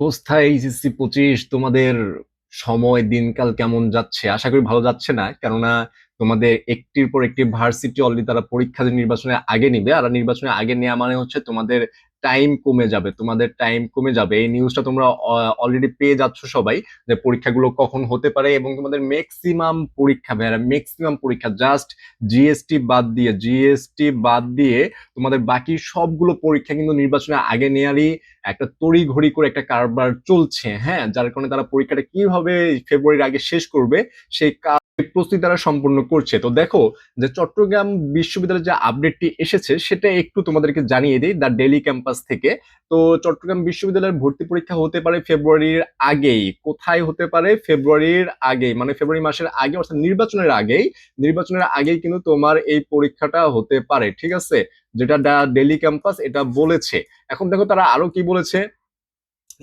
অবস্থা এইচএসসি পঁচিশ, তোমাদের সময়, দিনকাল কেমন যাচ্ছে? আশা করি ভালো যাচ্ছে না, কেননা তোমাদের একটির পর একটি ভার্সিটি অলরেডি তারা পরীক্ষা নির্বাচনের আগে নিবে, আর নির্বাচনের আগে নেওয়া মানে হচ্ছে তোমাদের টাইম কমে যাবে, তোমাদের টাইম কমে যাবে। এই নিউজটা তোমরা অলরেডি পেয়ে যাচ্ছ সবাই যে পরীক্ষাগুলো কখন হতে পারে এবং তোমাদের ম্যাক্সিমাম পরীক্ষা, ভাইয়ারা ম্যাক্সিমাম পরীক্ষা। জাস্ট জিএসটি বাদ দিয়ে জিএসটি বাদ দিয়ে তোমাদের বাকি সবগুলো পরীক্ষা কিন্তু নির্বাচনের আগে নেয়ারই একটা তড়ি ঘড়ি করে একটা কারবার চলছে হ্যাঁ? যার কারণে তারা পরীক্ষাটা কীভাবে ফেব্রুয়ারির আগে শেষ করবে, সেই প্রস্তুতি তারা সম্পূর্ণ করছে। তো দেখো যে চট্টগ্রাম বিশ্ববিদ্যালয়ের যে আপডেটটি এসেছে, সেটা একটু তোমাদেরকে জানিয়ে দিই। দ্য ডেলি ক্যাম্পাস থেকে। তো চট্টগ্রাম বিশ্ববিদ্যালয়ের ভর্তি পরীক্ষা হতে পারে ফেব্রুয়ারির আগেই। কোথায় হতে পারে? ফেব্রুয়ারির আগেই মানে ফেব্রুয়ারি মাসের আগে অর্থাৎ নির্বাচনের আগেই। নির্বাচনের আগেই কিন্তু তোমার এই পরীক্ষাটা হতে পারে, ঠিক আছে? যেটা ডেলি ক্যাম্পাস এটা বলেছে। এখন দেখো তারা আরও কি বলেছে?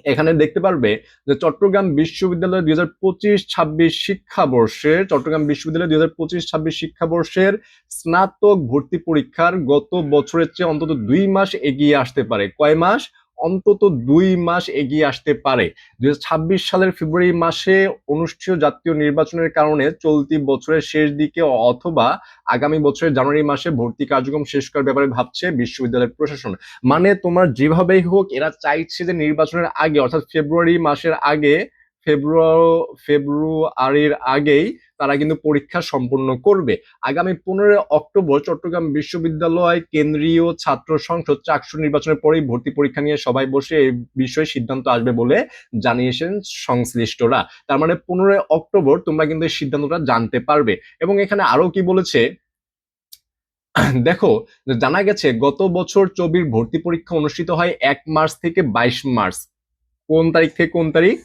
এখানে দেখতে পারবে যে চট্টগ্রাম বিশ্ববিদ্যালয় দুই হাজার পঁচিশ, ছাব্বিশ শিক্ষাবর্ষে, চট্টগ্রাম বিশ্ববিদ্যালয় দুই হাজার পঁচিশ, ছাব্বিশ শিক্ষাবর্ষের স্নাতক ভর্তি পরীক্ষার গত বছরের চেয়ে অন্তত দুই মাস এগিয়ে আসতে পারে। কয় মাস? অন্তত দুই মাস এগিয়ে আসতে পারে। দু হাজার ছাব্বিশ সালের ফেব্রুয়ারি মাসে অনুষ্ঠিত জাতীয় নির্বাচনের কারণে চলতি বছরের শেষ দিকে অথবা আগামী বছরের জানুয়ারি মাসে ভর্তি কার্যক্রম শেষ করার ব্যাপারে ভাবছে বিশ্ববিদ্যালয়ের প্রশাসন। মানে তোমার যেভাবেই হোক, এরা চাইছে যে নির্বাচনের আগে, অর্থাৎ ফেব্রুয়ারি মাসের আগে, ফেব্রুয়ারি, ফেব্রুয়ারির আগেই তারা কিন্তু পরীক্ষা সম্পন্ন করবে। আগামী পনেরোই অক্টোবর চট্টগ্রাম বিশ্ববিদ্যালয় কেন্দ্রীয় ছাত্র সংসদ চাকসু নির্বাচনের পরেই ভর্তি পরীক্ষা নিয়ে সবাই বসে এই বিষয়ে সিদ্ধান্ত আসবে বলে জানিয়েছেন সংশ্লিষ্টরা। তার মানে পনেরোই অক্টোবর তোমরা কিন্তু এই সিদ্ধান্তটা জানতে পারবে। এবং এখানে আরও কি বলেছে? দেখো, জানা গেছে গত বছর চবির ভর্তি পরীক্ষা অনুষ্ঠিত হয় এক মার্চ থেকে বাইশ মার্চ। কোন তারিখ থেকে কোন তারিখ?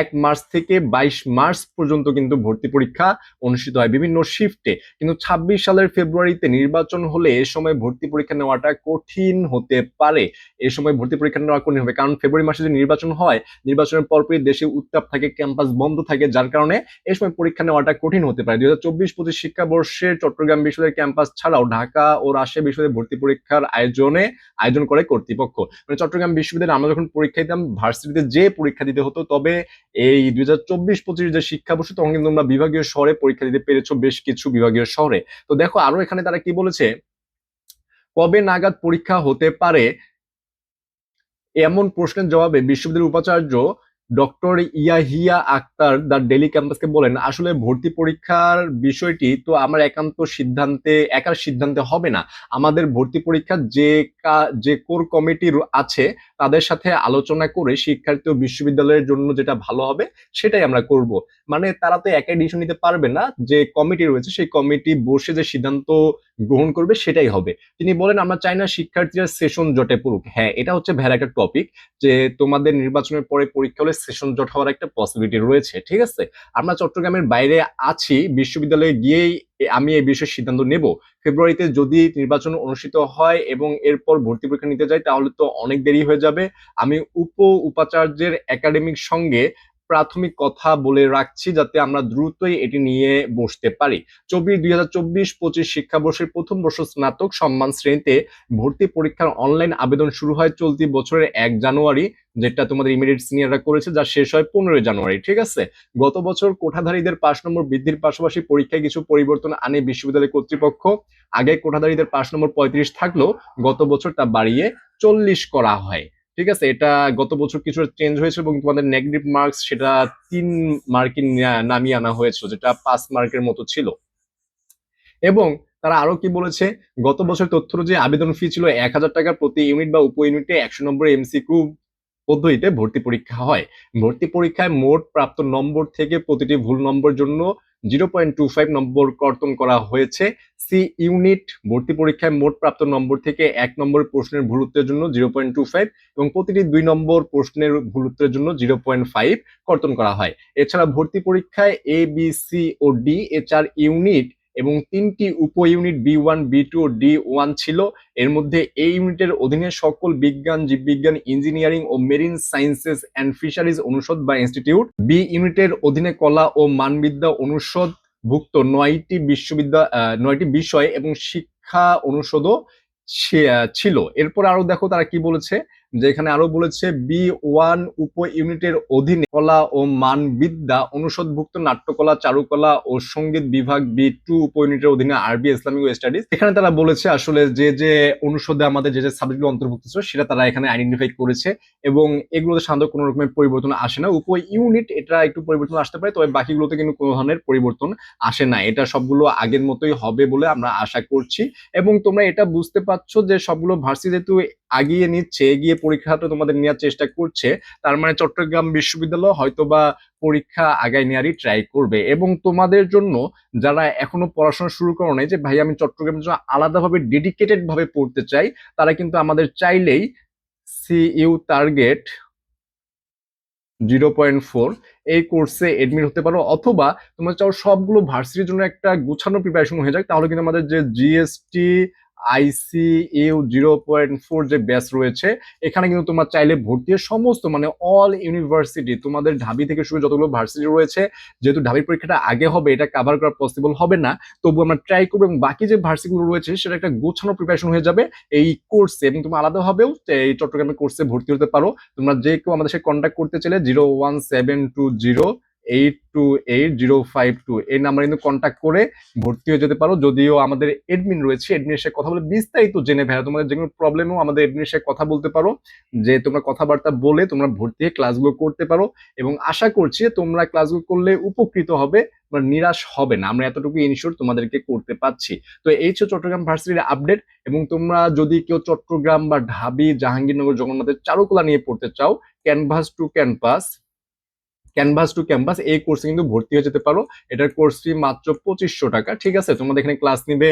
এক মার্চ থেকে বাইশ মার্চ পর্যন্ত কিন্তু ভর্তি পরীক্ষা অনুষ্ঠিত হয় বিভিন্ন শিফটে কিন্তু ছাব্বিশ সালের ফেব্রুয়ারিতে নির্বাচন হলে এ সময় ভর্তি পরীক্ষা নেওয়াটা কঠিন হতে পারে। এ সময় ভর্তি পরীক্ষা নেওয়া কঠিন হবে কারণ ফেব্রুয়ারি মাসে যে নির্বাচন হয়, নির্বাচনের পরপরই দেশে উত্তাপ থাকে, ক্যাম্পাস বন্ধ থাকে, যার কারণে এ সময় পরীক্ষা নেওয়াটা কঠিন হতে পারে। দুই হাজার চব্বিশ পঁচিশ শিক্ষাবর্ষে চট্টগ্রাম বিশ্ববিদ্যালয়ের ক্যাম্পাস ছাড়াও ঢাকা ও রাজশাহী বিশ্ববিদ্যালয়ের ভর্তি পরীক্ষার আয়োজনে আয়োজন করে কর্তৃপক্ষ। মানে চট্টগ্রাম বিশ্ববিদ্যালয়ে আমরা যখন পরীক্ষা দিতাম, ভার্সিটিতে যে পরীক্ষা দিতে হতো, তবে এই দুই হাজার চব্বিশ পঁচিশ যে শিক্ষাবর্ষ, তখন কিন্তু তোমরা বিভাগীয় শহরে পরীক্ষা দিতে পেরেছ বেশ কিছু বিভাগীয় শহরে। তো দেখো, আরও এখানে তারা কি বলেছে? কবে নাগাদ পরীক্ষা হতে পারে? এমন প্রশ্নের জবাবে বিশ্ববিদ্যালয়ের উপাচার্য doctor Yahya Akhtar the daily ক্যাম্পাসকে বলেন, আসলে ভর্তি পরীক্ষার বিষয়টি তো আমার একান্ত সিদ্ধান্তে, একার সিদ্ধান্তে হবে না। আমাদের ভর্তি পরীক্ষা যে যে কোর কমিটির আছে তাদের সাথে আলোচনা করে শিক্ষার্থী ও বিশ্ববিদ্যালয়ের জন্য যেটা ভালো হবে, সেটাই আমরা করব। মানে তারা তো একাই ডিসিশন নিতে পারবে না, যে কমিটি রয়েছে সেই কমিটি বসে যে সিদ্ধান্ত গ্রহণ করবে সেটাই হবে। তিনি বলেন, আমরা চাই না শিক্ষার্থীরা সেশন জটে পড়ুক। হ্যাঁ এটা হচ্ছে ভ্যার একটা টপিক যে তোমাদের নির্বাচনের পরে পরীক্ষা হলে সেশন জট হওয়ার একটা পসিবিলিটি রয়েছে, ঠিক আছে? আমরা চট্টগ্রামের বাইরে আছি, বিশ্ববিদ্যালয়ে গিয়েই আমি এই বিষয়ে সিদ্ধান্ত নেব। ফেব্রুয়ারিতে যদি নির্বাচন অনুষ্ঠিত হয় এবং এরপর ভর্তি পরীক্ষা নিতে যাই, তাহলে তো অনেক দেরি হয়ে যাবে। আমি উপ উপাচার্যের একাডেমিক সঙ্গে প্রাথমিক কথা বলে রাখছি যাতে আমরা দ্রুতই এটি নিয়ে বসতে পারি। চব্বিশ, দুই হাজার চব্বিশ, পঁচিশ শিক্ষাবর্ষের প্রথম বর্ষ স্নাতক সম্মান শ্রেণীতে ভর্তি পরীক্ষার অনলাইন আবেদন শুরু হয় চলতি বছরের এক জানুয়ারি, যেটা তোমাদের ইমিডিয়েট সিনিয়ররা করেছে, যা শেষ হয় পনেরোই জানুয়ারি, ঠিক আছে? গত বছর কোঠাধারীদের পাশ নম্বর বৃদ্ধির পাশাপাশি পরীক্ষায় কিছু পরিবর্তন আনে বিশ্ববিদ্যালয় কর্তৃপক্ষ। আগে কোঠাধারীদের পাশ নম্বর পঁয়ত্রিশ থাকলেও গত বছর তা বাড়িয়ে চল্লিশ করা হয়। ঠিক আছে, এটা গত বছর কিছু চেঞ্জ হয়েছে এবং তোমাদের নেগেটিভ মার্কস সেটা তিন মার্কিং নামিয়ে আনা হয়েছিল, যেটা পাঁচ মার্কের মতো ছিল। এবং তারা আরও কি বলেছে, গত বছর তথ্য যে আবেদন ফি ছিল এক হাজার টাকা প্রতি ইউনিট বা উপ ইউনিটে একশো নম্বর এমসিকিউ পদ্ধতিতে ভর্তি পরীক্ষা হয়। ভর্তি পরীক্ষায় মোট প্রাপ্ত নম্বর থেকে প্রতিটি ভুল নম্বর জন্য zero point two five number কর্তন করা হয়েছে। সি ইউনিট ভর্তি পরীক্ষায় মোট প্রাপ্ত নম্বর থেকে এক নম্বর প্রশ্নের ভুল উত্তরের জন্য জিরো পয়েন্ট টু ফাইভ এবং প্রতিটি দুই নম্বর প্রশ্নের ভুল উত্তরের জন্য জিরো পয়েন্ট ফাইভ কর্তন করা হয়। এছাড়া ভর্তি পরীক্ষায় এ বি সি ও ডি এ চার ইউনিট এবং তিনটি উপ unit B one B two D one ছিল। এর মধ্যে এই ইউনিটের অধীনে সকল বিজ্ঞান, জীববিজ্ঞান ইঞ্জিনিয়ারিং ও মেরিন সায়েন্সেস অ্যান্ড ফিশারিজ অনুষদ বা ইনস্টিটিউট বি ইউনিটের অধীনে কলা ও মানবিদ্যা অনুষদ ভুক্ত নয়টি বিশ্ববিদ্যালয় নয়টি বিষয় এবং শিক্ষা অনুষদও ছিল। এরপর আরও দেখো তারা কি বলেছে। যেখানে আরও বলেছে, বি ওয়ান উপ ইউনিটের অধীনে কলা ও মানবিদ্যা অনুষদভুক্ত নাট্যকলা, চারুকলা ও সংগীত বিভাগ বি টু উপ ইউনিটের অধীনে আরবি ইসলামিক স্টাডিজ এখানে তারা বলেছে আসলে যে যে অনুষদে আমাদের যে যে সাবজেক্টগুলো অন্তর্ভুক্ত ছিল, সেটা তারা এখানে আইডেন্টিফাই করেছে এবং এগুলোতে সাধারণত কোনো রকমের পরিবর্তন আসে না। উপ ইউনিট এটা একটু পরিবর্তন আসতে পারে, তবে বাকিগুলোতে কিন্তু কোনো ধরনের পরিবর্তন আসে না। এটা সবগুলো আগের মতোই হবে বলে আমরা আশা করছি। এবং তোমরা এটা বুঝতে পারছ যে সবগুলো ভার্সি যেহেতু আগিয়ে নিচ্ছে, এগিয়ে পরীক্ষাটা তোমাদের নেওয়ার চেষ্টা করছে, তার মানে চট্টগ্রাম বিশ্ববিদ্যালয় হয়তো বা পরীক্ষা আগায় নেওয়ারই ট্রাই করবে। এবং তোমাদের জন্য যারা এখনও পড়াশোনা শুরু করো নাই যে, ভাই, আমি চট্টগ্রামের জন্য আলাদাভাবে ডেডিকেটেড ভাবে পড়তে চাই তারা কিন্তু আমাদের চাইলেই C U target zero point four এই কোর্সে এডমিট হতে পারো, অথবা তোমরা চাও সবগুলো ভার্সিটির জন্য একটা গুছানো প্রিপারেশন হয়ে যাক, তাহলে কিন্তু আমাদের যে GST IC zero point four যে ব্যাচ রয়েছে, এখানে কিন্তু তোমার চাইলে ভর্তি সমস্ত মানে অল ইউনিভার্সিটি তোমাদের ঢাবি থেকে শুরু যতগুলো ভার্সিটি রয়েছে, যেহেতু ঢাবির পরীক্ষাটা আগে হবে, এটা কাভার করা পসিবল হবে না। তবু আমরা ট্রাই করব এবং বাকি যে ভার্সিটিগুলো রয়েছে, সেটা একটা গোছানো প্রিপারেশন হয়ে যাবে এই কোর্সে এবং তুমি আলাদাভাবেও এই চট্টগ্রামের কোর্সে ভর্তি হতে পারো। তোমরা যে কেউ আমাদের সাথে কন্ট্যাক্ট করতে চাইলে zero one seven two zero eight two eight zero five two এই নাম্বারে কিন্তু কন্ট্যাক্ট করে ভর্তি হয়ে যেতে পারো। যদিও আমাদের এডমিন রয়েছে এডমিনের সাথে কথা বলে বিস্তারিত জেনে ফেলা তোমাদের যে কোনো প্রবলেমও আমাদের এডমিনের সাথে কথা বলতে পারো। যে তোমরা কথাবার্তা বলে তোমরা ভর্তি হয়ে ক্লাসগুলো করতে পারো এবং আশা করছি তোমরা ক্লাসগুলো করলে উপকৃত হবে বা নিরাশ হবে না। আমরা এতটুকু ইনশিওর তোমাদেরকে করতে পারছি। তো এই হচ্ছে চট্টগ্রাম ভার্সিটির আপডেট এবং তোমরা যদি কেউ চট্টগ্রাম বা ঢাবি, জাহাঙ্গীরনগর, জগন্নাথের চারুকলা নিয়ে পড়তে চাও canvas to campus canvas to campus এই কোর্সে কিন্তু ভর্তি হয়ে যেতে পারো। এটার কোর্স ফি মাত্র পঁচিশশো টাকা, ঠিক আছে? তোমাদের এখানে ক্লাস নিবে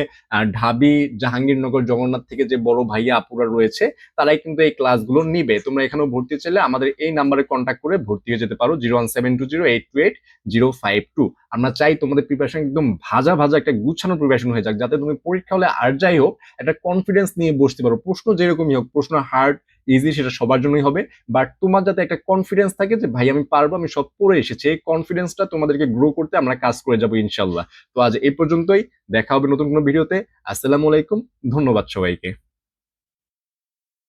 ঢাবি, জাহাঙ্গীরনগর, জগন্নাথ থেকে যে বড় ভাইয়া আপুরা রয়েছে, তারাই কিন্তু এই ক্লাসগুলো নিবে। তোমরা এখানেও ভর্তি চাইলে আমাদের এই নাম্বারে কন্ট্যাক্ট করে ভর্তি হয়ে যেতে পারো zero one seven two zero eight two eight zero five two আমরা চাই তোমাদের প্রিপারেশন একদম ভাজা ভাজা একটা গুছানো প্রিপারেশন হয়ে যাক, যাতে তুমি পরীক্ষা হলে আর যাই হোক, একটা কনফিডেন্স নিয়ে বসতে পারো। প্রশ্ন যেরকমই হোক, প্রশ্ন হার্ড ইজি সেটা সবার জন্যই হবে। বাট তোমার যাতে একটা কনফিডেন্স থাকে যে, ভাই, আমি পারব, আমি সব পড়ে এসেছি। এই কনফিডেন্সটা তোমাদেরকে গ্রো করতে আমরা কাজ করে যাব ইনশাল্লাহ। তো আজ এই পর্যন্তই। দেখা হবে নতুন কোনো ভিডিওতে আসসালামু আলাইকুম। ধন্যবাদ সবাইকে।